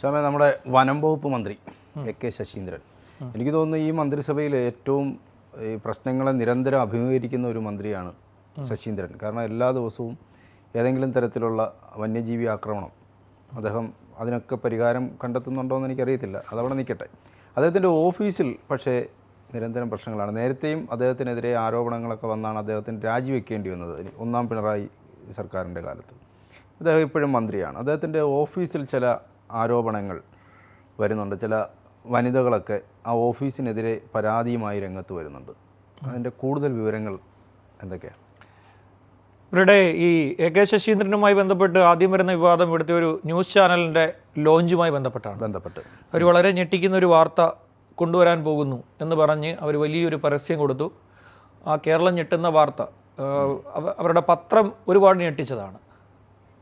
ശ്യാമേ നമ്മുടെ വനം വകുപ്പ് മന്ത്രി എ കെ ശശീന്ദ്രൻ. എനിക്ക് തോന്നുന്നു ഈ മന്ത്രിസഭയിൽ ഏറ്റവും ഈ പ്രശ്നങ്ങളെ നിരന്തരം അഭിമുഖീകരിക്കുന്ന ഒരു മന്ത്രിയാണ് ശശീന്ദ്രൻ. കാരണം എല്ലാ ദിവസവും ഏതെങ്കിലും തരത്തിലുള്ള വന്യജീവി ആക്രമണം അദ്ദേഹം അതിനൊക്കെ പരിഹാരം കണ്ടെത്തുന്നുണ്ടോ എന്ന് എനിക്കറിയത്തില്ല. അതവിടെ നിൽക്കട്ടെ. അദ്ദേഹത്തിന്റെ ഓഫീസിൽ പക്ഷേ നിരന്തരം പ്രശ്നങ്ങളാണ്. നേരത്തെയും അദ്ദേഹത്തിനെതിരെ ആരോപണങ്ങളൊക്കെ വന്നാണ് അദ്ദേഹത്തിന് രാജിവെക്കേണ്ടി വന്നത് ഒന്നാം പിണറായി സർക്കാരിന്റെ കാലത്ത്. അദ്ദേഹം ഇപ്പോഴും മന്ത്രിയാണ്. അദ്ദേഹത്തിന്റെ ഓഫീസിൽ ചില ആരോപണങ്ങൾ വരുന്നുണ്ട്. ചില വനിതകളൊക്കെ ആ ഓഫീസിനെതിരെ പരാതിയുമായി രംഗത്ത് വരുന്നുണ്ട്. അതിന്റെ കൂടുതൽ വിവരങ്ങൾ എന്തൊക്കെയാണ് ഇവരുടെ ഈ എ കെ ശശീന്ദ്രനുമായി ബന്ധപ്പെട്ട് ആദ്യം വരുന്ന വിവാദം ഇവിടുത്തെ ഒരു ന്യൂസ് ചാനലിന്റെ ലോഞ്ചുമായി ബന്ധപ്പെട്ടാണ്. ബന്ധപ്പെട്ട്. അവർ വളരെ ഞെട്ടിക്കുന്ന ഒരു വാർത്ത കൊണ്ടുവരാൻ പോകുന്നു എന്ന് പറഞ്ഞ് അവർ വലിയൊരു പരസ്യം കൊടുത്തു. ആ കേരളം ഞെട്ടുന്ന വാർത്ത അവരുടെ പത്രം ഒരുപാട് ഞെട്ടിച്ചതാണ്.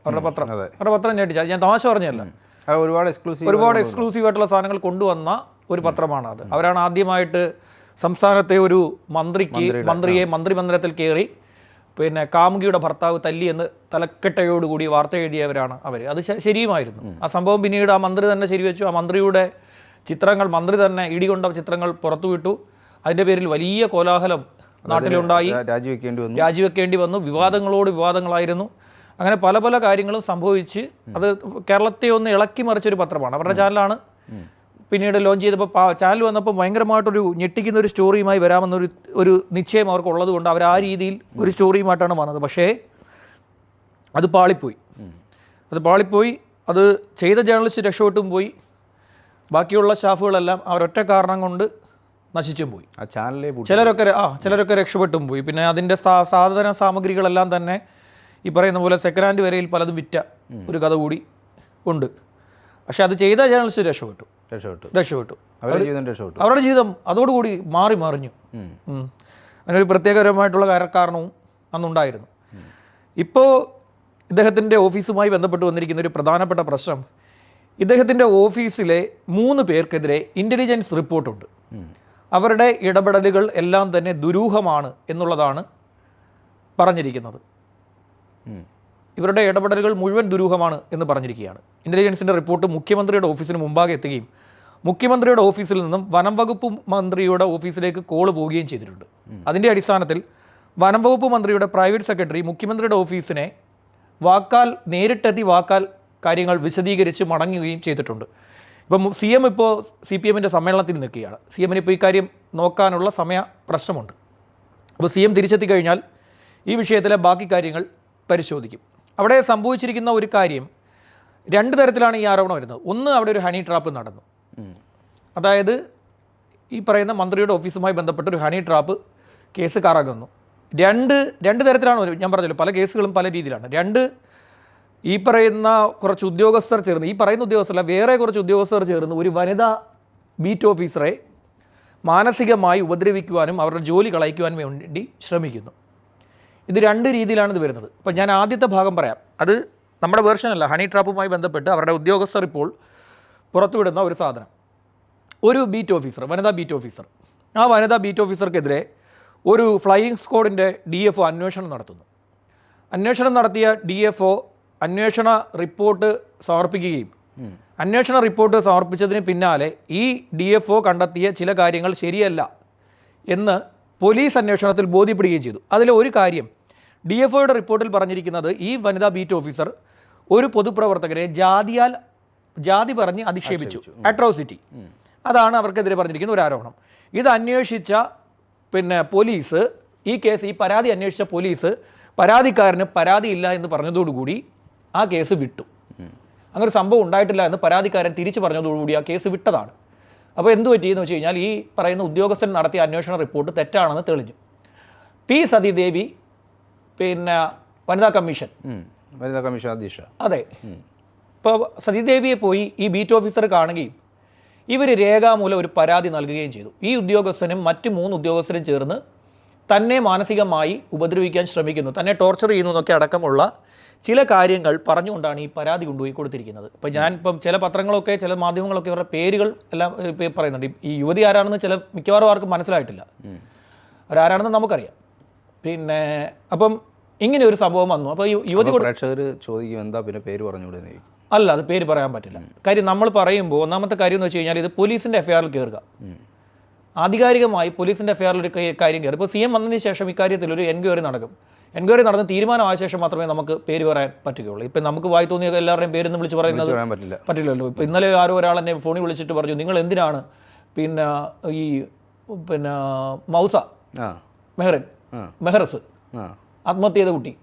അവരുടെ പത്രം അവരുടെ പത്രം ഞെട്ടിച്ചത് ഞാൻ തമാശ പറഞ്ഞല്ല ഒരുപാട് എക്സ്ക്ലൂസീവ് ഒരുപാട് എക്സ്ക്ലൂസീവ് ആയിട്ടുള്ള സാധനങ്ങൾ കൊണ്ടുവന്ന ഒരു പത്രമാണ് അത് അവരാണ് ആദ്യമായിട്ട് സംസ്ഥാനത്തെ ഒരു മന്ത്രിക്ക് മന്ത്രിയെ മന്ത്രിമന്ദിരത്തിൽ കയറി പിന്നെ കാമുകിയുടെ ഭർത്താവ് തല്ലി എന്ന് തലക്കെട്ടയോടുകൂടി വാർത്ത എഴുതിയവരാണ് അവർ അത് ശരിയുമായിരുന്നു. ആ സംഭവം പിന്നീട് ആ മന്ത്രി തന്നെ ശരിവെച്ചു. ആ മന്ത്രിയുടെ ചിത്രങ്ങൾ മന്ത്രി തന്നെ ഇടികൊണ്ട ചിത്രങ്ങൾ പുറത്തുവിട്ടു. അതിന്റെ പേരിൽ വലിയ കോലാഹലം നാട്ടിലുണ്ടായി. രാജിവെക്കേണ്ടി വന്നു. രാജിവെക്കേണ്ടി വന്നു. വിവാദങ്ങളോട് വിവാദങ്ങളായിരുന്നു. അങ്ങനെ പല പല കാര്യങ്ങളും സംഭവിച്ച് അത് കേരളത്തെ ഒന്ന് ഇളക്കി മറിച്ചൊരു പത്രമാണ്. അവരുടെ ചാനലാണ്. പിന്നീട് ലോഞ്ച് ചെയ്തപ്പോൾ ചാനൽ വന്നപ്പോൾ ഭയങ്കരമായിട്ടൊരു ഞെട്ടിക്കുന്ന ഒരു സ്റ്റോറിയുമായി വരാമെന്നൊരു ഒരു നിശ്ചയം അവർക്ക് ഉള്ളത് കൊണ്ട് അവർ ആ രീതിയിൽ ഒരു സ്റ്റോറിയുമായിട്ടാണ് വന്നത്. പക്ഷേ അത് പാളിപ്പോയി. അത് പാളിപ്പോയി. അത് ചെയ്ത ജേർണലിസ്റ്റ് രക്ഷപ്പെട്ടും പോയി. ബാക്കിയുള്ള സ്റ്റാഫുകളെല്ലാം അവരൊറ്റ കാരണം കൊണ്ട് നശിച്ചും പോയി. ചിലരൊക്കെ ആ ചിലരൊക്കെ രക്ഷപ്പെട്ടും പോയി. പിന്നെ അതിന്റെ സാധന സാമഗ്രികളെല്ലാം തന്നെ ഈ പറയുന്ന പോലെ സെക്കൻഡ് ഹാൻഡ് വരയിൽ പലതും വിറ്റ ഒരു കഥ കൂടി ഉണ്ട്. പക്ഷെ അത് ചെയ്ത ജേർണലിസ്റ്റ് രക്ഷപ്പെട്ടു. രക്ഷപ്പെട്ടു. രക്ഷപ്പെട്ടു. അവരുടെ ജീവിതം രക്ഷപ്പെട്ടു. അവരുടെ ജീവിതം അതോടുകൂടി മാറി മറിഞ്ഞു. അങ്ങനെ ഒരു പ്രത്യേകപരമായിട്ടുള്ള കാര- കാരണവും അന്നുണ്ടായിരുന്നു. ഇപ്പോൾ ഇദ്ദേഹത്തിന്റെ ഓഫീസുമായി ബന്ധപ്പെട്ട് വന്നിരിക്കുന്ന ഒരു പ്രധാനപ്പെട്ട പ്രശ്നം ഇദ്ദേഹത്തിന്റെ ഓഫീസിലെ മൂന്ന് പേർക്കെതിരെ ഇന്റലിജൻസ് റിപ്പോർട്ടുണ്ട്. അവരുടെ ഇടപെടലുകൾ എല്ലാം തന്നെ ദുരൂഹമാണ് എന്നുള്ളതാണ് പറഞ്ഞിരിക്കുന്നത്. ഇവരുടെ ഇടപെടലുകൾ മുഴുവൻ ദുരൂഹമാണ് എന്ന് പറഞ്ഞിരിക്കുകയാണ്. ഇന്റലിജൻസിന്റെ റിപ്പോർട്ട് മുഖ്യമന്ത്രിയുടെ ഓഫീസിന് മുമ്പാകെ എത്തുകയും മുഖ്യമന്ത്രിയുടെ ഓഫീസിൽ നിന്നും വനം വകുപ്പ് മന്ത്രിയുടെ ഓഫീസിലേക്ക് കോൾ പോവുകയും ചെയ്തിട്ടുണ്ട്. അതിന്റെ അടിസ്ഥാനത്തിൽ വനം വകുപ്പ് മന്ത്രിയുടെ പ്രൈവറ്റ് സെക്രട്ടറി മുഖ്യമന്ത്രിയുടെ ഓഫീസിനെ വാക്കാൽ നേരിട്ടെത്തി വാക്കാൽ കാര്യങ്ങൾ വിശദീകരിച്ച് മടങ്ങുകയും ചെയ്തിട്ടുണ്ട്. ഇപ്പം സി എം ഇപ്പോൾ സി പി എമ്മിന്റെ സമ്മേളനത്തിൽ നിൽക്കുകയാണ്. സി എമ്മിന് ഇപ്പോൾ ഇക്കാര്യം നോക്കാനുള്ള സമയ പ്രശ്നമുണ്ട്. അപ്പോൾ സി എം തിരിച്ചെത്തി കഴിഞ്ഞാൽ ഈ വിഷയത്തിലെ ബാക്കി കാര്യങ്ങൾ പരിശോധിക്കും. അവിടെ സംഭവിച്ചിരിക്കുന്ന ഒരു കാര്യം രണ്ട് തരത്തിലാണ് ഈ ആരോപണം വരുന്നത്. ഒന്ന് അവിടെ ഒരു ഹണി ട്രാപ്പ് നടന്നു. അതായത് ഈ പറയുന്ന മന്ത്രിയുടെ ഓഫീസുമായി ബന്ധപ്പെട്ട ഒരു ഹണി ട്രാപ്പ് കേസ് കറങ്ങുന്നു രണ്ട് രണ്ട് തരത്തിലാണ് ഞാൻ പറഞ്ഞല്ലോ പല കേസുകളും പല രീതിയിലാണ്. രണ്ട് ഈ പറയുന്ന കുറച്ച് ഉദ്യോഗസ്ഥർ ചേർന്ന് ഈ പറയുന്ന ഉദ്യോഗസ്ഥരല്ല വേറെ കുറച്ച് ഉദ്യോഗസ്ഥർ ചേർന്ന് ഒരു വനിതാ ബീറ്റ് ഓഫീസറെ മാനസികമായി ഉപദ്രവിക്കുവാനും അവരുടെ ജോലി കളയിക്കുവാനും വേണ്ടി ശ്രമിക്കുന്നു. ഇത് രണ്ട് രീതിയിലാണ് ഇത് വരുന്നത്. ഇപ്പം ഞാൻ ആദ്യത്തെ ഭാഗം പറയാം. അത് നമ്മുടെ വേർഷനല്ല ഹണി ട്രാപ്പുമായി ബന്ധപ്പെട്ട് അവരുടെ ഉദ്യോഗസ്ഥർ ഇപ്പോൾ പുറത്തുവിടുന്ന ഒരു സാധനം. ഒരു ബീറ്റ് ഓഫീസർ വനിതാ ബീറ്റ് ഓഫീസർ ആ വനിതാ ബീറ്റ് ഓഫീസർക്കെതിരെ ഒരു ഫ്ലൈയിങ് സ്ക്വാഡിന്റെ ഡി എഫ് ഒ അന്വേഷണം നടത്തുന്നു. അന്വേഷണം നടത്തിയ ഡി എഫ് ഒ അന്വേഷണ റിപ്പോർട്ട് സമർപ്പിക്കുകയും അന്വേഷണ റിപ്പോർട്ട് സമർപ്പിച്ചതിന് പിന്നാലെ ഈ ഡി എഫ് ഒ കണ്ടെത്തിയ ചില കാര്യങ്ങൾ ശരിയല്ല എന്ന് പോലീസ് അന്വേഷണത്തിൽ ബോധ്യപ്പെടുകയും ചെയ്തു. അതിലെ ഒരു കാര്യം ഡി എഫ് ഒയുടെ റിപ്പോർട്ടിൽ പറഞ്ഞിരിക്കുന്നത് ഈ വനിതാ ബീറ്റ് ഓഫീസർ ഒരു പൊതുപ്രവർത്തകരെ ജാതിയാൽ ജാതി പറഞ്ഞ് അധിക്ഷേപിച്ചു. അട്രോസിറ്റി അതാണ് അവർക്കെതിരെ പറഞ്ഞിരിക്കുന്ന ഒരു ആരോപണം. ഇത് അന്വേഷിച്ച പിന്നെ പോലീസ് ഈ കേസ് ഈ പരാതി അന്വേഷിച്ച പോലീസ് പരാതിക്കാരന് പരാതിയില്ല എന്ന് പറഞ്ഞതോടുകൂടി ആ കേസ് വിട്ടു. അങ്ങനെ ഒരു സംഭവം ഉണ്ടായിട്ടില്ല എന്ന് പരാതിക്കാരൻ തിരിച്ചു പറഞ്ഞതോടുകൂടി ആ കേസ് വിട്ടതാണ്. അപ്പോൾ എന്ത് പറ്റിയെന്ന് വെച്ച് കഴിഞ്ഞാൽ ഈ പറയുന്ന ഉദ്യോഗസ്ഥൻ നടത്തിയ അന്വേഷണ റിപ്പോർട്ട് തെറ്റാണെന്ന് തെളിഞ്ഞു. പി. സതീദേവി പിന്നെ വനിതാ കമ്മീഷൻ. വനിതാ കമ്മീഷൻ അധ്യക്ഷ. അതെ. ഇപ്പോൾ സതീദേവിയെ പോയി ഈ ബീറ്റ് ഓഫീസർ കാണുകയും ഇവർ രേഖാമൂലം ഒരു പരാതി നൽകുകയും ചെയ്തു. ഈ ഉദ്യോഗസ്ഥനും മറ്റ് മൂന്ന് ഉദ്യോഗസ്ഥരും ചേർന്ന് തന്നെ മാനസികമായി ഉപദ്രവിക്കാൻ ശ്രമിക്കുന്നു. തന്നെ ടോർച്ചർ ചെയ്യുന്നു എന്നൊക്കെ അടക്കമുള്ള ചില കാര്യങ്ങൾ പറഞ്ഞുകൊണ്ടാണ് ഈ പരാതി കൊണ്ടുപോയി കൊടുത്തിരിക്കുന്നത്. ഇപ്പം ഞാൻ ഇപ്പം ചില പത്രങ്ങളൊക്കെ ചില മാധ്യമങ്ങളൊക്കെ ഇവരുടെ പേരുകൾ എല്ലാം പറയുന്നുണ്ട്. ഈ യുവതി ആരാണെന്ന് ചില മിക്കവാറും ആർക്കും മനസ്സിലായിട്ടില്ല. അവരാരാണെന്ന് നമുക്കറിയാം. പിന്നെ അപ്പം ഇങ്ങനെ ഒരു സംഭവം വന്നു. അപ്പോൾ ഈ യുവതി പ്രേക്ഷകർ ചോദിക്കും എന്താ പിന്നെ പേര് പറഞ്ഞുകൂടെ അല്ല അത് പേര് പറയാൻ പറ്റില്ല. കാര്യം നമ്മൾ പറയുമ്പോൾ ഒന്നാമത്തെ കാര്യം എന്ന് വെച്ച് കഴിഞ്ഞാൽ ഇത് പോലീസിന്റെ എഫ്ഐആറിൽ കയറുക ആധികാരികമായി പോലീസിന്റെ എഫ്ഐആറിൽ ഒരു കാര്യം കയറുക ഇപ്പോൾ സി എം വന്നതിന് ശേഷം ഇക്കാര്യത്തിൽ ഒരു എൻക്വയറി നടക്കും. എൻക്വയറി നടന്ന് തീരുമാനമായ ശേഷം മാത്രമേ നമുക്ക് പേര് പറയാൻ പറ്റുകയുള്ളൂ. ഇപ്പം നമുക്ക് വായി തോന്നിയ എല്ലാവരുടെയും പേരെന്ന് വിളിച്ച് പറയുന്നത് പറ്റില്ല. പറ്റില്ലല്ലോ. ഇപ്പോൾ ഇന്നലെ ആരോ ഒരാൾ എന്നെ ഫോണിൽ വിളിച്ചിട്ട് പറഞ്ഞു നിങ്ങൾ എന്തിനാണ്? പിന്നെ ഈ പിന്നെ മൗസ മെഹ്റൻ. ആ. ആത്മഹത്യ ചെയ്ത കുട്ടി.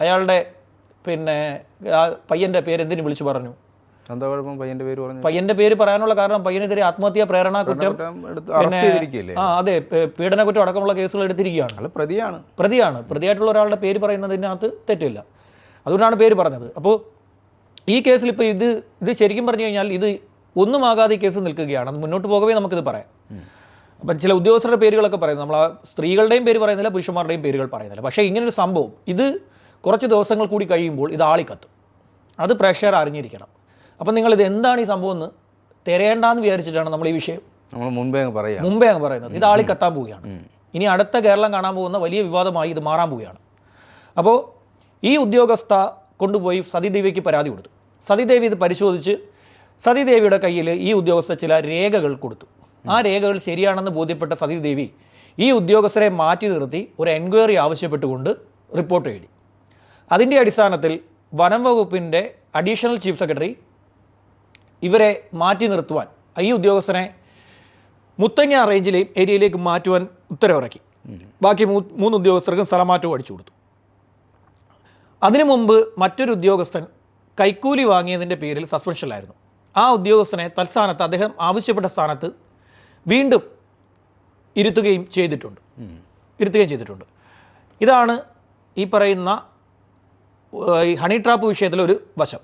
അയാളുടെ പിന്നെ പയ്യന്റെ പയ്യന്റെ പേര് എന്തിനു വിളിച്ചു പറഞ്ഞു? എന്താ കുഴപ്പം? പയ്യന്റെ പേര് പറഞ്ഞു? പയ്യന്റെ പേര് പറയാനുള്ള കാരണം പയ്യനെതിരെ ആത്മഹത്യാ പ്രേരണ കുറ്റം ആ അതെ പീഡന കുറ്റം അടക്കമുള്ള കേസുകൾ എടുത്തിരിക്കുകയാണ്. പ്രതിയാണ്. പ്രതിയാണ്. പ്രതിയായിട്ടുള്ള ഒരാളുടെ പേര് പറയുന്നതിനകത്ത് തെറ്റില്ല. അതുകൊണ്ടാണ് പേര് പറഞ്ഞത്. അപ്പോൾ ഈ കേസിൽ ഇപ്പോൾ ഇത് ഇത് ശരിക്കും പറഞ്ഞു കഴിഞ്ഞാൽ ഇത് ഒന്നുമാകാതെ കേസ് നിൽക്കുകയാണ്. മുന്നോട്ട് പോകവേ നമുക്കിത് പറയാം. അപ്പം ചില ഉദ്യോഗസ്ഥരുടെ പേരുകളൊക്കെ പറയുന്നു. നമ്മൾ ആ സ്ത്രീകളുടെയും പേര് പറയുന്നില്ല പുരുഷന്മാരുടെയും പേരുകൾ പറയുന്നില്ല. പക്ഷേ ഇങ്ങനൊരു സംഭവം. ഇത് കുറച്ച് ദിവസങ്ങൾ കൂടി കഴിയുമ്പോൾ ഇത് ആളിക്കത്തും. അത് പ്രഷർ അറിഞ്ഞിരിക്കണം. അപ്പം നിങ്ങൾ ഇത് എന്താണ് ഈ സംഭവം എന്ന് തിരയേണ്ടെന്ന് വിചാരിച്ചിട്ടാണ് നമ്മൾ ഈ വിഷയം നമ്മൾ മുമ്പേ അങ്ങ് പറയാം. മുമ്പേ അങ്ങ് പറയുന്നത്. ഇത് ആളി കത്താൻ പോവുകയാണ്. ഇനി അടുത്ത കേരളം കാണാൻ പോകുന്ന വലിയ വിവാദമായി ഇത് മാറാൻ പോവുകയാണ്. അപ്പോൾ ഈ ഉദ്യോഗസ്ഥ കൊണ്ടുപോയി സതീദേവിക്ക് പരാതി കൊടുത്തു. സതീദേവി ഇത് പരിശോധിച്ച് സതീദേവിയുടെ കയ്യിൽ ഈ ഉദ്യോഗസ്ഥ ചില രേഖകൾ കൊടുത്തു. ആ രേഖകൾ ശരിയാണെന്ന് ബോധ്യപ്പെട്ട സതീദേവി ഈ ഉദ്യോഗസ്ഥരെ മാറ്റി നിർത്തി ഒരു എൻക്വയറി ആവശ്യപ്പെട്ടുകൊണ്ട് റിപ്പോർട്ട് എഴുതി. അതിന്റെ അടിസ്ഥാനത്തിൽ വനം വകുപ്പിന്റെ അഡീഷണൽ ചീഫ് സെക്രട്ടറി ഇവരെ മാറ്റി നിർത്തുവാൻ ഈ ഉദ്യോഗസ്ഥനെ മുത്തങ്ങ റേഞ്ചിലെ ഏരിയയിലേക്ക് മാറ്റുവാൻ ഉത്തരവിറക്കി. ബാക്കി മൂന്ന് ഉദ്യോഗസ്ഥർക്കും സ്ഥലമാറ്റവും അടിച്ചു കൊടുത്തു. അതിനു മുമ്പ് മറ്റൊരു ഉദ്യോഗസ്ഥൻ കൈക്കൂലി വാങ്ങിയതിന്റെ പേരിൽ സസ്പെൻഷനിലായിരുന്നു. ആ ഉദ്യോഗസ്ഥനെ തൽസ്ഥാനത്ത് അദ്ദേഹം ആവശ്യപ്പെട്ട സ്ഥാനത്ത് വീണ്ടും ഇരുത്തുകയും ചെയ്തിട്ടുണ്ട്. ഇരുത്തുകയും ചെയ്തിട്ടുണ്ട്. ഇതാണ് ഈ പറയുന്ന ഈ ഹണി ട്രാപ്പ് വിഷയത്തിലൊരു വശം.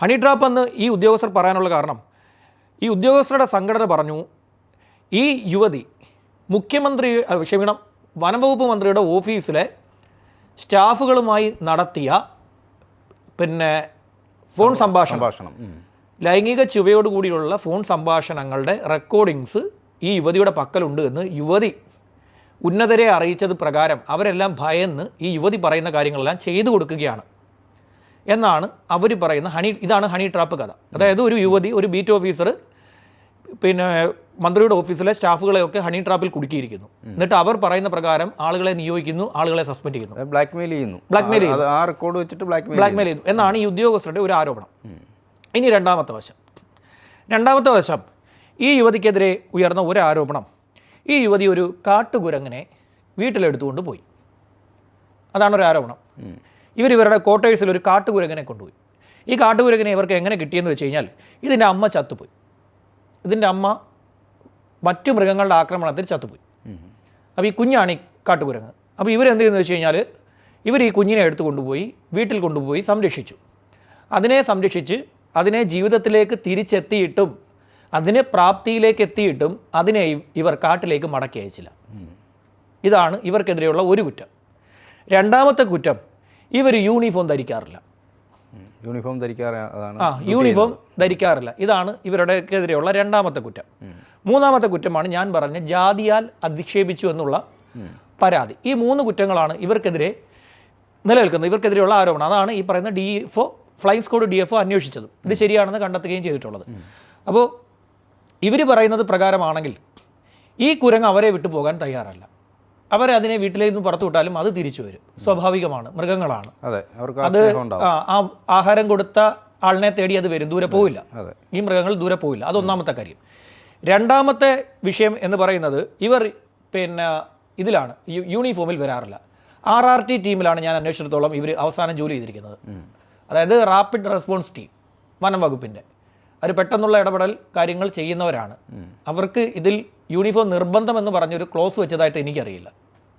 ഹണി ട്രാപ്പ് എന്ന് ഈ ഉദ്യോഗസ്ഥർ പറയാനുള്ള കാരണം ഈ ഉദ്യോഗസ്ഥരുടെ സംഘടന പറഞ്ഞു ഈ യുവതി മുഖ്യമന്ത്രി ക്ഷമിക്കണം വനംവകുപ്പ് മന്ത്രിയുടെ ഓഫീസിലെ സ്റ്റാഫുകളുമായി നടത്തിയ പിന്നെ ഫോൺ സംഭാഷണം. ലൈംഗിക ചുവയോടുകൂടിയുള്ള ഫോൺ സംഭാഷണങ്ങളുടെ റെക്കോർഡിങ്സ് ഈ യുവതിയുടെ പക്കലുണ്ട് എന്ന് യുവതി ഉന്നതരെ അറിയിച്ചത് പ്രകാരം അവരെല്ലാം ഭയന്ന് ഈ യുവതി പറയുന്ന കാര്യങ്ങളെല്ലാം ചെയ്തു കൊടുക്കുകയാണ്. എന്നാണ് അവർ പറയുന്ന ഹണി ഇതാണ് ഹണി ട്രാപ്പ് കഥ. അതായത് ഒരു യുവതി ഒരു ബീറ്റ് ഓഫീസർ പിന്നെ മന്ത്രിയുടെ ഓഫീസിലെ സ്റ്റാഫുകളെയൊക്കെ ഹണി ട്രാപ്പിൽ കുടുക്കിയിരിക്കുന്നു. എന്നിട്ട് അവർ പറയുന്ന പ്രകാരം ആളുകളെ നിയോഗിക്കുന്നു ആളുകളെ സസ്പെൻഡ് ചെയ്യുന്നു. ബ്ലാക്ക്മെയിൽ ചെയ്യുന്നു. ബ്ലാക്ക്മെയിൽ ചെയ്യുന്നു. ആ റെക്കോർഡ് വെച്ചിട്ട് ബ്ലാക്ക്മെയിൽ ചെയ്യുന്നു. എന്നാണ് ഈ ഉദ്യോഗസ്ഥരുടെ ഒരു ആരോപണം. ഇനി രണ്ടാമത്തെ വശം. രണ്ടാമത്തെ വശം ഈ യുവതിക്കെതിരെ ഉയർന്ന ഒരു ആരോപണം. ഈ യുവതി ഒരു കാട്ടുകുരങ്ങനെ വീട്ടിലെടുത്തുകൊണ്ട് പോയി. അതാണ് ഒരു ആരോപണം ഇവർ ഇവരുടെ ക്വാർട്ടേഴ്സിൽ ഒരു കാട്ടുകുരങ്ങനെ കൊണ്ടുപോയി. ഈ കാട്ടുകുരങ്ങനെ ഇവർക്ക് എങ്ങനെ കിട്ടിയെന്ന് വെച്ച് കഴിഞ്ഞാൽ ഇതിന്റെ അമ്മ ചത്തുപോയി. ഇതിന്റെ അമ്മ മറ്റു മൃഗങ്ങളുടെ ആക്രമണത്തിൽ ചത്തുപോയി. അപ്പോൾ ഈ കുഞ്ഞാണ് ഈ കാട്ടുകുരങ്ങ്. അപ്പോൾ ഇവരെന്ത് ചെയ്യുന്നു വെച്ച് കഴിഞ്ഞാൽ ഇവർ ഈ കുഞ്ഞിനെ എടുത്തു കൊണ്ടുപോയി വീട്ടിൽ കൊണ്ടുപോയി സംരക്ഷിച്ചു. അതിനെ സംരക്ഷിച്ച് അതിനെ ജീവിതത്തിലേക്ക് തിരിച്ചെത്തിയിട്ടും അതിനെ പ്രാപ്തിയിലേക്ക് എത്തിയിട്ടും അതിനെ ഇവർ കാട്ടിലേക്ക് മടക്കി അയച്ചില്ല. ഇതാണ് ഇവർക്കെതിരെയുള്ള ഒരു കുറ്റം. രണ്ടാമത്തെ കുറ്റം ഇവർ യൂണിഫോം ധരിക്കാറില്ല. യൂണിഫോം ധരിക്കാറ് അതാണ് ആ യൂണിഫോം ധരിക്കാറില്ല. ഇതാണ് ഇവരുടെക്കെതിരെയുള്ള രണ്ടാമത്തെ കുറ്റം. മൂന്നാമത്തെ കുറ്റമാണ് ഞാൻ പറഞ്ഞ ജാതിയാൽ അധിക്ഷേപിച്ചു എന്നുള്ള പരാതി. ഈ മൂന്ന് കുറ്റങ്ങളാണ് ഇവർക്കെതിരെ നിലനിൽക്കുന്നത്. ഇവർക്കെതിരെയുള്ള ആരോപണം. അതാണ് ഈ പറയുന്ന D F O flying squad D F O അന്വേഷിച്ചത്. ഇത് ശരിയാണെന്ന് കണ്ടെത്തുകയും ചെയ്തിട്ടുള്ളത്. അപ്പോൾ ഇവർ പറയുന്നത് പ്രകാരമാണെങ്കിൽ ഈ കുരങ്ങ് അവരെ വിട്ടു പോകാൻ തയ്യാറല്ല. അവരെ അതിനെ വീട്ടിലേക്ക് നിന്ന് പുറത്തു വിട്ടാലും അത് തിരിച്ചു വരും. സ്വാഭാവികമാണ്. മൃഗങ്ങളാണ്. അതെ ആ ആഹാരം കൊടുത്ത ആളിനെ തേടി അത് വരും. ദൂരെ പോവില്ല. ഈ മൃഗങ്ങൾ ദൂരെ പോവില്ല. അതൊന്നാമത്തെ കാര്യം. രണ്ടാമത്തെ വിഷയം എന്ന് പറയുന്നത് ഇവർ പിന്നെ ഇതിലാണ് യൂണിഫോമിൽ വരാറില്ല. ആർ ആർ ടി ടീമിലാണ് ഞാൻ അന്വേഷിച്ചിടത്തോളം ഇവർ അവസാനം ജോലി ചെയ്തിരിക്കുന്നത്. അതായത് റാപ്പിഡ് റെസ്പോൺസ് ടീം വനം വകുപ്പിന്റെ. അവർ പെട്ടെന്നുള്ള ഇടപെടൽ കാര്യങ്ങൾ ചെയ്യുന്നവരാണ്. അവർക്ക് ഇതിൽ യൂണിഫോം നിർബന്ധമെന്ന് പറഞ്ഞൊരു ക്ലോസ് വെച്ചതായിട്ട് എനിക്കറിയില്ല.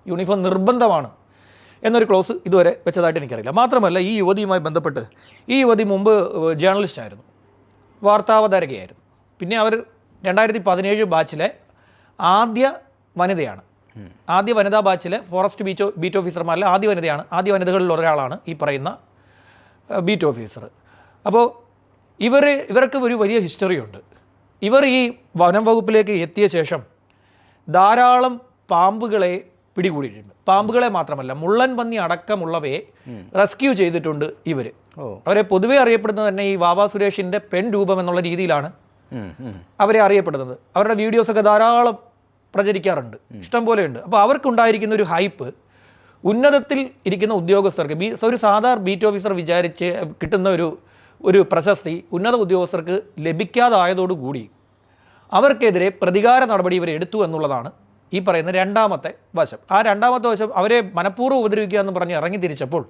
യൂണിഫോം നിർബന്ധമാണ് എന്നൊരു ക്ലോസ് ഇതുവരെ വെച്ചതായിട്ട് എനിക്കറിയില്ല. മാത്രമല്ല ഈ യുവതിയുമായി ബന്ധപ്പെട്ട് ഈ യുവതി മുമ്പ് ജേർണലിസ്റ്റ് ആയിരുന്നു. വാർത്താവതാരകയായിരുന്നു. പിന്നെ അവർ രണ്ടായിരത്തി പതിനേഴ് ബാച്ചിലെ ആദ്യ വനിതയാണ്. ആദ്യ വനിതാ ബാച്ചിലെ ഫോറസ്റ്റ് ബീച്ച് ബീറ്റ് ഓഫീസർമാരിലെ ആദ്യ വനിതയാണ് ആദ്യ വനിതകളിൽ ഒരാളാണ് ഈ പറയുന്ന ബീറ്റ് ഓഫീസർ അപ്പോൾ ഇവർ ഇവർക്ക് ഒരു വലിയ ഹിസ്റ്ററി ഉണ്ട്. ഇവർ ഈ വനം വകുപ്പിലേക്ക് എത്തിയ ശേഷം ധാരാളം പാമ്പുകളെ പിടികൂടിയിട്ടുണ്ട്. പാമ്പുകളെ മാത്രമല്ല മുള്ളൻ പന്നി അടക്കമുള്ളവയെ റെസ്ക്യൂ ചെയ്തിട്ടുണ്ട് ഇവർ. അവരെ പൊതുവേ അറിയപ്പെടുന്നത് തന്നെ ഈ വാവാ സുരേഷിന്റെ പെൺ രൂപം എന്നുള്ള രീതിയിലാണ്. അവരെ അറിയപ്പെടുന്നത്. അവരുടെ വീഡിയോസൊക്കെ ധാരാളം പ്രചരിക്കാറുണ്ട്. ഇഷ്ടം പോലെ ഉണ്ട്. അപ്പോൾ അവർക്കുണ്ടായിരിക്കുന്ന ഒരു ഹൈപ്പ് ഉന്നതത്തിൽ ഇരിക്കുന്ന ഉദ്യോഗസ്ഥർക്ക് ബി ഒരു സാധാരണ ബീറ്റ് ഓഫീസർ വിചാരിച്ച് കിട്ടുന്ന ഒരു ഒരു പ്രശസ്തി ഉന്നത ഉദ്യോഗസ്ഥർക്ക് ലഭിക്കാതായതോടുകൂടി അവർക്കെതിരെ പ്രതികാര നടപടി ഇവർ എടുത്തു എന്നുള്ളതാണ് ഈ പറയുന്ന രണ്ടാമത്തെ വശം. ആ രണ്ടാമത്തെ വശം അവരെ മനഃപൂർവം ഉപദ്രവിക്കുക എന്ന് പറഞ്ഞ് ഇറങ്ങി തിരിച്ചപ്പോൾ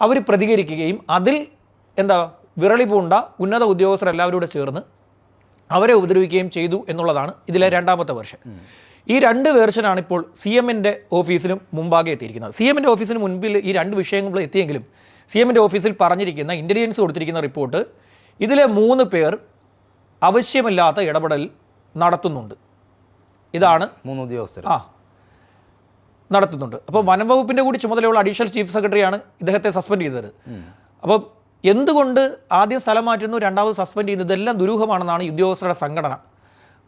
അവർ പ്രതികരിക്കുകയും അതിൽ എന്താ വിരളി പൂണ്ട ഉന്നത ഉദ്യോഗസ്ഥർ എല്ലാവരും കൂടെ ചേർന്ന് അവരെ ഉപദ്രവിക്കുകയും ചെയ്തു എന്നുള്ളതാണ് ഇതിലെ രണ്ടാമത്തെ വെർഷൻ ഈ രണ്ട് വേർഷനാണ് ഇപ്പോൾ സി എമ്മിന്റെ ഓഫീസിനും മുമ്പാകെ എത്തിയിരിക്കുന്നത്. സി എമ്മിന്റെ ഓഫീസിന് മുൻപിൽ ഈ രണ്ട് വിഷയങ്ങളും എത്തിയെങ്കിലും സി എമ്മിന്റെ ഓഫീസിൽ പറഞ്ഞിരിക്കുന്ന ഇന്റലിജൻസ് കൊടുത്തിരിക്കുന്ന റിപ്പോർട്ട് ഇതിലെ മൂന്ന് പേർ ആവശ്യമില്ലാത്ത ഇടപെടൽ നടത്തുന്നുണ്ട്. ഇതാണ് മൂന്ന് ഉദ്യോഗസ്ഥർ. ആ നടത്തുന്നുണ്ട്. അപ്പോൾ വനംവകുപ്പിന്റെ കൂടി ചുമതലയുള്ള അഡീഷണൽ ചീഫ് സെക്രട്ടറിയാണ് ഇദ്ദേഹത്തെ സസ്പെൻഡ് ചെയ്തത്. അപ്പം എന്തുകൊണ്ട് ആദ്യം സ്ഥലം മാറ്റുന്നു രണ്ടാമത് സസ്പെൻഡ് ചെയ്യുന്നു ഇതെല്ലാം ദുരൂഹമാണെന്നാണ് ഉദ്യോഗസ്ഥരുടെ സംഘടന.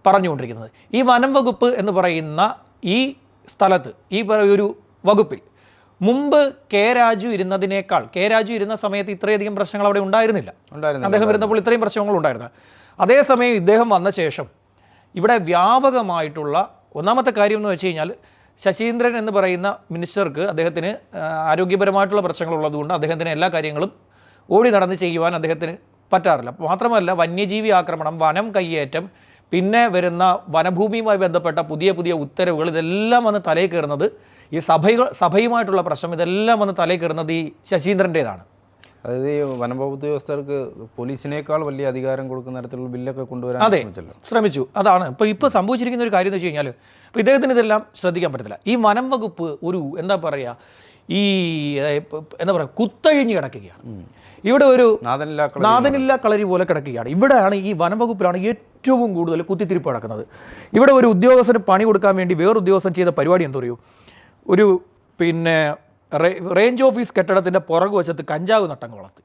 പറഞ്ഞുകൊണ്ടിരിക്കുന്നത്. ഈ വനം വകുപ്പ് എന്ന് പറയുന്ന ഈ സ്ഥലത്ത് ഈ ഒരു വകുപ്പിൽ മുമ്പ് കെ രാജു ഇരുന്നതിനേക്കാൾ കെ രാജു ഇരുന്ന സമയത്ത് ഇത്രയധികം പ്രശ്നങ്ങൾ അവിടെ ഉണ്ടായിരുന്നില്ല. ഉണ്ടായിരുന്നു അദ്ദേഹം വരുന്നപ്പോൾ ഇത്രയും പ്രശ്നങ്ങൾ ഉണ്ടായിരുന്നു അതേസമയം ഇദ്ദേഹം വന്ന ശേഷം ഇവിടെ വ്യാപകമായിട്ടുള്ള ഒന്നാമത്തെ കാര്യം എന്ന് വെച്ച് കഴിഞ്ഞാൽ ശശീന്ദ്രൻ എന്ന് പറയുന്ന മിനിസ്റ്റർക്ക് അദ്ദേഹത്തിന് ആരോഗ്യപരമായിട്ടുള്ള പ്രശ്നങ്ങളുള്ളതുകൊണ്ട് അദ്ദേഹത്തിന് എല്ലാ കാര്യങ്ങളും ഓടി നടന്ന് ചെയ്യുവാൻ അദ്ദേഹത്തിന് പറ്റാറില്ല. മാത്രമല്ല വന്യജീവി ആക്രമണം വനം കയ്യേറ്റം പിന്നെ വരുന്ന വനഭൂമിയുമായി ബന്ധപ്പെട്ട പുതിയ പുതിയ ഉത്തരവുകൾ ഇതെല്ലാം വന്ന് തലയിൽ കയറുന്നത് ഈ സഭയ സഭയുമായിട്ടുള്ള പ്രശ്നം ഇതെല്ലാം വന്ന് തലയിൽ കയറുന്നത് ഈ ശശീന്ദ്രന്റേതാണ്. അതായത് ഈ വനംവകുപ്പ് ഉദ്യോഗസ്ഥർക്ക് പോലീസിനേക്കാൾ വലിയ അധികാരം കൊടുക്കുന്ന തരത്തിലുള്ള ബില്ലൊക്കെ കൊണ്ടുവരാൻ അതെ ശ്രമിച്ചു. അതാണ്. ഇപ്പോൾ ഇപ്പോൾ സംഭവിച്ചിരിക്കുന്ന ഒരു കാര്യം എന്ന് വെച്ച് കഴിഞ്ഞാൽ ഇപ്പോൾ ഇദ്ദേഹത്തിന് ഇതെല്ലാം ശ്രദ്ധിക്കാൻ പറ്റത്തില്ല. ഈ വനം വകുപ്പ് ഒരു എന്താ പറയുക ഈ എന്താ പറയുക കുത്തഴിഞ്ഞ് കിടക്കുകയാണ്. ഇവിടെ ഒരു നാഥനില്ലാ കളരി പോലെ കിടക്കുകയാണ്. ഇവിടെയാണ് ഈ വനംവകുപ്പിലാണ് ഏറ്റവും കൂടുതൽ കുത്തിത്തിരിപ്പ് നടക്കുന്നത്. ഇവിടെ ഒരു ഉദ്യോഗസ്ഥന് പണി കൊടുക്കാൻ വേണ്ടി വേറെ ഉദ്യോഗസ്ഥൻ ചെയ്ത പരിപാടി എന്താ പറയുക ഒരു പിന്നെ റേഞ്ച് ഓഫീസ് കെട്ടിടത്തിന്റെ പുറകു വശത്ത് കഞ്ചാവ് നട്ടങ്ങ് വളർത്തി.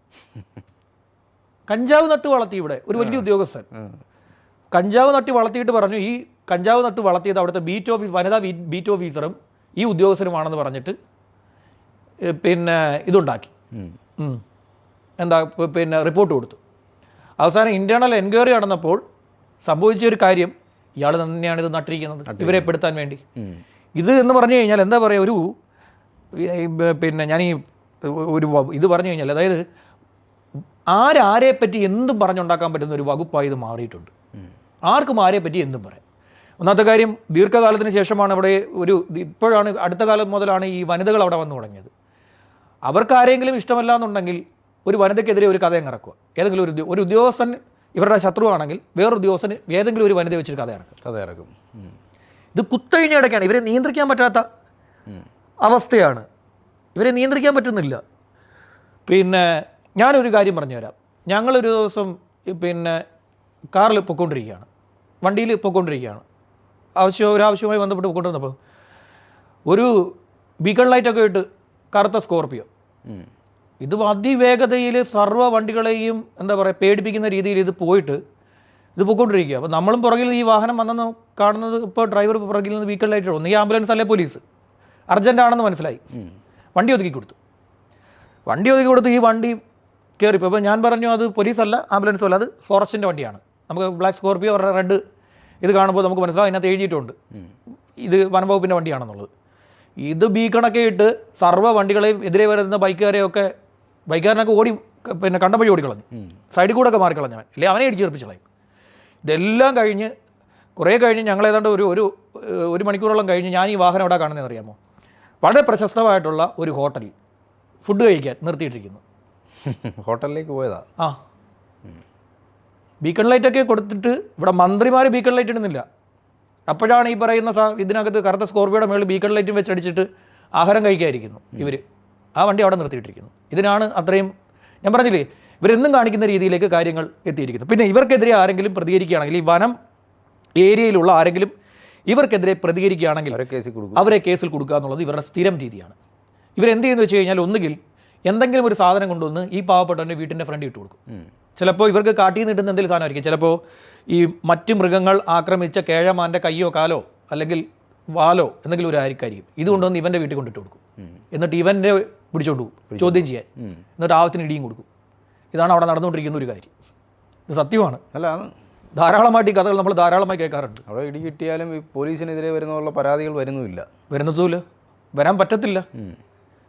കഞ്ചാവ് നട്ട് വളർത്തി ഇവിടെ ഒരു വലിയ ഉദ്യോഗസ്ഥൻ. കഞ്ചാവ് നട്ട് വളർത്തിയിട്ട് പറഞ്ഞു ഈ കഞ്ചാവ് നട്ട് വളർത്തിയത് അവിടുത്തെ ബീറ്റ് ഓഫീസ് വനിതാ ബീറ്റ് ഓഫീസറും ഈ ഉദ്യോഗസ്ഥരുമാണെന്ന് പറഞ്ഞിട്ട് പിന്നെ ഇതുണ്ടാക്കി. എന്താ പിന്നെ റിപ്പോർട്ട് കൊടുത്തു. അവസാനം ഇന്റേണൽ എൻക്വയറി നടന്നപ്പോൾ സംഭവിച്ച ഒരു കാര്യം ഇയാൾ തന്നെയാണ് ഇത് നട്ടിരിക്കുന്നത് ഇവരെ പെടുത്താൻ വേണ്ടി. ഇത് എന്ന് പറഞ്ഞു കഴിഞ്ഞാൽ എന്താ പറയുക ഒരു പിന്നെ ഞാൻ ഈ ഒരു ഇത് പറഞ്ഞു കഴിഞ്ഞാൽ അതായത് ആരാരെ പറ്റി എന്തും പറഞ്ഞുണ്ടാക്കാൻ പറ്റുന്ന ഒരു വകുപ്പായി ഇത് മാറിയിട്ടുണ്ട്. ആർക്കും ആരെ പറ്റി എന്തും പറയാം. ഒന്നാമത്തെ കാര്യം ദീർഘകാലത്തിന് ശേഷമാണ് അവിടെ ഒരു ഇപ്പോഴാണ് അടുത്ത കാലം മുതലാണ് ഈ വനിതകൾ അവിടെ വന്നു തുടങ്ങിയത്. അവർക്ക് ആരെങ്കിലും ഇഷ്ടമല്ല എന്നുണ്ടെങ്കിൽ ഒരു വനിതയ്ക്കെതിരെ ഒരു കഥ അങ്ങ് ഇറക്കുക. ഏതെങ്കിലും ഒരു ഒരു ഉദ്യോഗസ്ഥൻ ഇവരുടെ ശത്രുവാണെങ്കിൽ വേറൊരു ഉദ്യോഗസ്ഥന് ഏതെങ്കിലും ഒരു വനിത വെച്ചൊരു കഥ ഇറക്കും കഥ ഇറക്കും. ഇത് കുത്തഴിഞ്ഞ ഇവരെ നിയന്ത്രിക്കാൻ പറ്റാത്ത അവസ്ഥയാണ്. ഇവരെ നിയന്ത്രിക്കാൻ പറ്റുന്നില്ല. പിന്നെ ഞാനൊരു കാര്യം പറഞ്ഞുതരാം. ഞങ്ങളൊരു ദിവസം പിന്നെ കാറിൽ പൊയ്ക്കൊണ്ടിരിക്കുകയാണ്. വണ്ടിയിൽ പൊയ്ക്കൊണ്ടിരിക്കുകയാണ്. ആവശ്യം ഒരു ആവശ്യവുമായി ബന്ധപ്പെട്ട് പൊയ്ക്കൊണ്ടിരുന്നപ്പോൾ ഒരു ബീക്കൺ ലൈറ്റൊക്കെ ഇട്ട് കറുത്ത സ്കോർപ്പിയോ. ഇത് അതിവേഗതയിൽ സർവ വണ്ടികളെയും എന്താ പറയുക പേടിപ്പിക്കുന്ന രീതിയിൽ ഇത് പോയിട്ട് ഇത് പോയിക്കൊണ്ടിരിക്കുക അപ്പോൾ നമ്മളും പുറകിൽ ഈ വാഹനം വന്നെന്ന് കാണുന്നത് ഇപ്പോൾ ഡ്രൈവർ പുറകിൽ നിന്ന് വീക്കൽ ലൈറ്റ് ഒന്ന് ഈ ആംബുലൻസ് അല്ലേ പോലീസ് അർജന്റ് ആണെന്ന് മനസ്സിലായി. വണ്ടി ഒതുക്കി കൊടുത്തു. വണ്ടി ഒതുക്കി കൊടുത്ത് ഈ വണ്ടി കയറിപ്പോൾ അപ്പോൾ ഞാൻ പറഞ്ഞു അത് പോലീസല്ല ആംബുലൻസും അല്ല അത് ഫോറസ്റ്റിന്റെ വണ്ടിയാണ്. നമുക്ക് ബ്ലാക്ക് സ്കോർപ്പിയോ റെഡ് ഇത് കാണുമ്പോൾ നമുക്ക് മനസ്സിലാവും അതിനകത്ത് എഴുതിയിട്ടുണ്ട്. ഇത് വനംവകുപ്പിന്റെ വണ്ടിയാണെന്നുള്ളത്. ഇത് ബീക്കണൊക്കെ ഇട്ട് സർവ വണ്ടികളെയും എതിരെ വരുന്ന ബൈക്കുകാരെയൊക്കെ ബൈക്കുകാരനൊക്കെ ഓടി പിന്നെ കണ്ട വഴി ഓടിക്കളഞ്ഞു സൈഡിൽ കൂടെ ഒക്കെ മാറിക്കളഞ്ഞവൻ. അല്ലെങ്കിൽ അവനെ ഇടിച്ച് ചെറുപ്പിച്ച് ഇതെല്ലാം കഴിഞ്ഞ് കുറേ കഴിഞ്ഞ് ഞങ്ങൾ ഏതാണ്ട് ഒരു ഒരു ഒരു മണിക്കൂറോളം കഴിഞ്ഞ് ഞാൻ ഈ വാഹനം എവിടെ കാണുന്നതെന്ന് അറിയാമോ? വളരെ പ്രശസ്തമായിട്ടുള്ള ഒരു ഹോട്ടൽ ഫുഡ് കഴിക്കാൻ നിർത്തിയിട്ടിരിക്കുന്നു. ഹോട്ടലിലേക്ക് പോയതാ? ആ. ബീക്കൺ ലൈറ്റൊക്കെ കൊടുത്തിട്ട് ഇവിടെ മന്ത്രിമാർ ബീക്കൺ ലൈറ്റ് ഇടുന്നില്ല. അപ്പോഴാണ് ഈ പറയുന്ന സ- ഇതിനകത്ത് കറുത്ത സ്കോർപ്പിയോയുടെ മേളിൽ ബീക്കൺ ലൈറ്റും വെച്ചടിച്ചിട്ട് ആഹാരം കഴിക്കാതിരിക്കുന്നു ഇവർ ആ വണ്ടി അവിടെ നിർത്തിയിട്ടിരിക്കുന്നു. ഇതിനാണ് അത്രയും ഞാൻ പറഞ്ഞില്ലേ ഇവരെന്നും കാണിക്കുന്ന രീതിയിലേക്ക് കാര്യങ്ങൾ എത്തിയിരിക്കുന്നു. പിന്നെ ഇവർക്കെതിരെ ആരെങ്കിലും പ്രതികരിക്കുകയാണെങ്കിൽ ഈ വനം ഏരിയയിലുള്ള ആരെങ്കിലും ഇവർക്കെതിരെ പ്രതികരിക്കുകയാണെങ്കിൽ അവരെ കേസിൽ കൊടുക്കുക. അവരെ കേസിൽ കൊടുക്കുക എന്നുള്ളത് ഇവരുടെ സ്ഥിരം രീതിയാണ്. ഇവരെന്ത് ചെയ്യുന്നു വെച്ച് കഴിഞ്ഞാൽ ഒന്നുകിൽ എന്തെങ്കിലും ഒരു സാധനം കൊണ്ടുവന്ന് ഈ പാവപ്പെട്ടവന്റെ വീട്ടിന്റെ ഫ്രണ്ട് ഇട്ട് കൊടുക്കും. ചിലപ്പോൾ ഇവർക്ക് കാട്ടിൽ നിന്ന് ഇട്ടുന്ന എന്തെങ്കിലും സാധനമായിരിക്കും. ചിലപ്പോൾ ഈ മറ്റ് മൃഗങ്ങൾ ആക്രമിച്ച കേഴമാന്റെ കയ്യോ കാലോ അല്ലെങ്കിൽ വാലോ എന്തെങ്കിലും ഒരു ആയിരിക്കും ഇത് കൊണ്ടുവന്ന് ഇവന്റെ വീട്ടിൽ കൊണ്ടിട്ട് കൊടുക്കും. എന്നിട്ട് ഇവന്റെ പിടിച്ചോണ്ട് പോകും. ചോദ്യം ചെയ്യാൻ. എന്നിട്ട് ആവശ്യത്തിന് ഇടിയും കൊടുക്കും. ഇതാണ് അവിടെ നടന്നുകൊണ്ടിരിക്കുന്ന ഒരു കാര്യം. ഇത് സത്യമാണ്. അല്ല ധാരാളമായിട്ട് ഈ കഥകൾ നമ്മൾ ധാരാളമായി കേൾക്കാറുണ്ട്. അവിടെ ഇടി കിട്ടിയാലും ഈ പോലീസിനെതിരെ വരുന്നുള്ള പരാതികൾ വരുന്നുമില്ല. വരുന്നതുമില്ല. വരാൻ പറ്റത്തില്ല.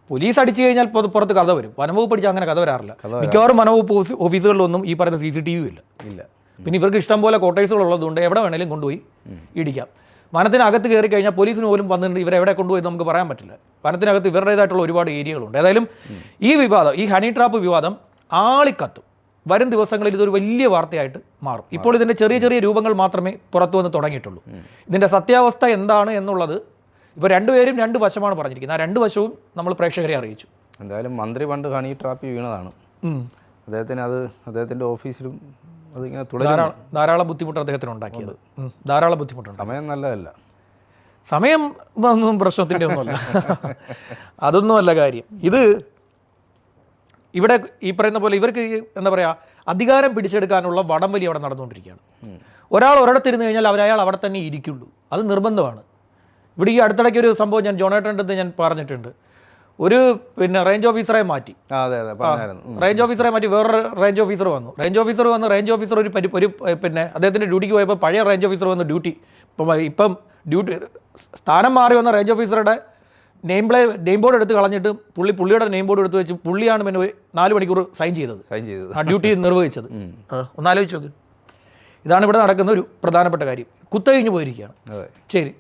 പോലീസ് അടിച്ചു കഴിഞ്ഞാൽ പുറത്ത് കഥ വരും. വനംവകുപ്പ് അടിച്ചാൽ അങ്ങനെ കഥ വരാറില്ല. മിക്കവാറും വനംവകുപ്പ് ഓഫീ- ഓഫീസുകളിലൊന്നും ഈ പറയുന്ന സി സി ടി വി ഇല്ല. ഇല്ല. പിന്നെ ഇവർക്ക് ഇഷ്ടം പോലെ കോട്ടേഴ്സുകൾ ഉള്ളതുകൊണ്ട് എവിടെ വേണേലും കൊണ്ടുപോയി ഇടിക്കാം. വനത്തിനകത്ത് കയറി കഴിഞ്ഞാൽ പോലീസിന് പോലും വന്നിട്ട് ഇവരെ എവിടെ കൊണ്ടുപോയി നമുക്ക് പറയാൻ പറ്റില്ല. വനത്തിനകത്ത് ഇവരുടേതായിട്ടുള്ള ഒരുപാട് ഏരിയകളുണ്ട്. ഏതായാലും ഈ വിവാദം ഈ ഹണി ട്രാപ്പ് വിവാദം ആളിക്കത്തും. വരും ദിവസങ്ങളിൽ ഇതൊരു വലിയ വാർത്തയായിട്ട് മാറും. ഇപ്പോൾ ഇതിന്റെ ചെറിയ ചെറിയ രൂപങ്ങൾ മാത്രമേ പുറത്തു വന്ന് തുടങ്ങിയിട്ടുള്ളൂ. ഇതിന്റെ സത്യാവസ്ഥ എന്താണ് എന്നുള്ളത് ഇപ്പോൾ രണ്ടുപേരും രണ്ട് വശമാണ് പറഞ്ഞിരിക്കുന്നത്. ആ രണ്ട് വശവും നമ്മൾ പ്രേക്ഷകരെ അറിയിച്ചു. എന്തായാലും മന്ത്രി പണ്ട് ഹണി ട്രാപ്പ് വീണതാണ്. അദ്ദേഹത്തിന് അത് അദ്ദേഹത്തിന്റെ ഓഫീസിലും അതിങ്ങനെ തുടരും ധാരാളം ബുദ്ധിമുട്ട് അദ്ദേഹത്തിന് ഉണ്ടാക്കിയത്. ധാരാളം ബുദ്ധിമുട്ടുണ്ട്. സമയം നല്ലതല്ല. സമയം ഒന്നും പ്രശ്നത്തിന്റെ ഒന്നുമല്ല. അതൊന്നുമല്ല കാര്യം. ഇത് ഇവിടെ ഈ പറയുന്ന പോലെ ഇവർക്ക് എന്താ പറയുക അധികാരം പിടിച്ചെടുക്കാനുള്ള വടംവലി അവിടെ നടന്നുകൊണ്ടിരിക്കുകയാണ്. ഒരാൾ ഒരിടത്തിരുന്ന് കഴിഞ്ഞാൽ അവരയാൾ അയാൾ അവിടെ തന്നെ ഇരിക്കുള്ളൂ. അത് നിർബന്ധമാണ്. ഇവിടെ ഈ അടുത്തിടയ്ക്ക് ഒരു സംഭവം ഞാൻ ജോണേട്ടന്റെ ഞാൻ പറഞ്ഞിട്ടുണ്ട്. ഒരു പിന്നെ റേഞ്ച് ഓഫീസറെ മാറ്റി. അതെ അതെ റേഞ്ച് ഓഫീസറെ മാറ്റി വേറൊരു റേഞ്ച് ഓഫീസർ വന്നു. റേഞ്ച് ഓഫീസർ വന്ന് റേഞ്ച് ഓഫീസർ ഒരു പരി ഒരു പിന്നെ അദ്ദേഹത്തിന്റെ ഡ്യൂട്ടിക്ക് പോയപ്പോൾ പഴയ റേഞ്ച് ഓഫീസർ വന്ന് ഡ്യൂട്ടി ഇപ്പം ഇപ്പം ഡ്യൂട്ടി സ്ഥാനം മാറി വന്ന റേഞ്ച് ഓഫീസറുടെ നെയിം പ്ലേ നെയിം ബോർഡ് എടുത്ത് കളഞ്ഞിട്ട് പുള്ളി പുള്ളിയുടെ നെയിം ബോർഡ് എടുത്ത് വെച്ച് പുള്ളിയാണ് പിന്നെ നാല് മണിക്കൂർ സൈൻ ചെയ്തത്. സൈൻ ചെയ്തത്. ആ ഡ്യൂട്ടി നിർവഹിച്ചത്. ഒന്നാലോചിച്ച് നോക്ക്. ഇതാണ് ഇവിടെ നടക്കുന്ന ഒരു പ്രധാനപ്പെട്ട കാര്യം. കുത്തഴിഞ്ഞു പോയിരിക്കുകയാണ്. ശരി.